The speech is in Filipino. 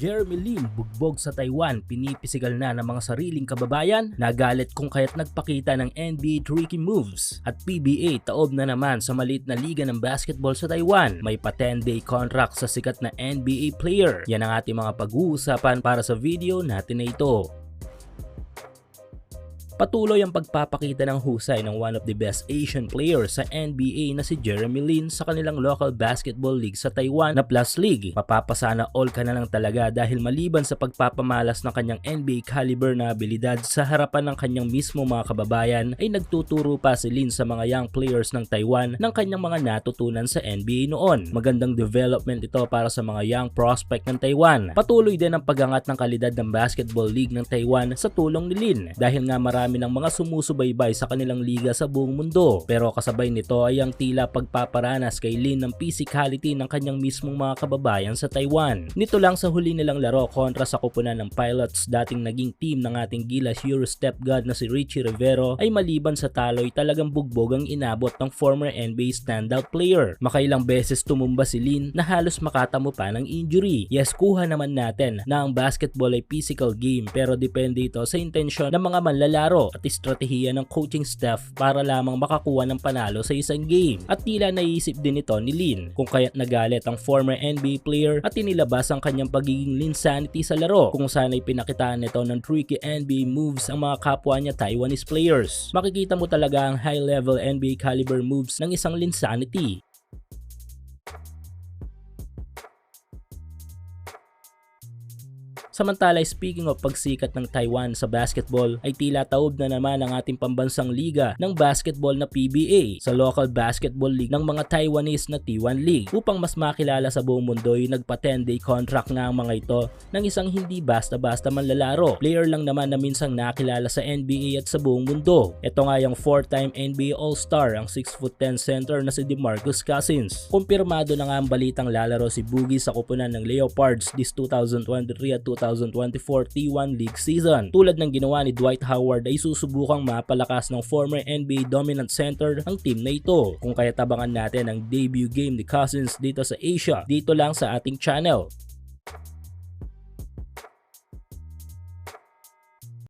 Jeremy Lin bugbog sa Taiwan, pinipisigal na ng mga sariling kababayan, nagalit kung kaya't nagpakita ng NBA tricky moves at PBA taob na naman sa maliit na liga ng basketball sa Taiwan. May pa 10-day contract sa sikat na NBA player. Yan ang ating mga pag-uusapan para sa video natin na ito. Patuloy ang pagpapakita ng husay ng one of the best Asian players sa NBA na si Jeremy Lin sa kanilang local basketball league sa Taiwan na Plus League. Mapapasana all ka na lang talaga dahil maliban sa pagpapamalas ng kanyang NBA caliber na abilidad sa harapan ng kanyang mismo mga kababayan ay nagtuturo pa si Lin sa mga young players ng Taiwan ng kanyang mga natutunan sa NBA noon. Magandang development ito para sa mga young prospect ng Taiwan. Patuloy din ang pagangat ng kalidad ng basketball league ng Taiwan sa tulong ni Lin dahil nga marami marami ng mga sumusubaybay sa kanilang liga sa buong mundo. Pero kasabay nito ay ang tila pagpaparanas kay Lin ng physicality ng kanyang mismong mga kababayan sa Taiwan. Nito lang sa huli nilang laro kontra sa kupunan ng Pilots dating naging team ng ating Gilas Euro Step God na si Richie Rivero ay maliban sa taloy talagang bugbog ang inabot ng former NBA standout player. Makailang beses tumumba si Lin na halos makatamo pa ng injury. Yes, kuha naman natin na ang basketball ay physical game pero depende ito sa intensyon ng mga manlalaro laro at estratehiya ng coaching staff para lamang makakuha ng panalo sa isang game. At tila naisip din ito ni Lin kung kaya't nagalit ang former NBA player at inilabas ang kanyang pagiging linsanity sa laro kung saan ay pinakitaan nito ng tricky NBA moves ang mga kapwa niya Taiwanese players. Makikita mo talaga ang high level NBA caliber moves ng isang linsanity Samantala, speaking of pagsikat ng Taiwan sa basketball, ay tila taob na naman ang ating pambansang liga ng basketball na PBA sa local basketball league ng mga Taiwanese na T1 League. Upang mas makilala sa buong mundo ay nagpa 10-day contract nga ang mga ito ng isang hindi basta-basta manlalaro. Player lang naman na minsang nakilala sa NBA at sa buong mundo. Ito nga yung 4-time NBA All-Star, ang 6'10 center na si DeMarcus Cousins. Kumpirmado na nga ang balitang lalaro si Boogie sa kupunan ng Leopards this 2023 at 2024 2024 T1 League season. Tulad ng ginawa ni Dwight Howard ay susubukang mapalakas ng former NBA dominant center ang team na ito. Kung kaya tabangan natin ang debut game ni Cousins dito sa Asia, dito lang sa ating channel.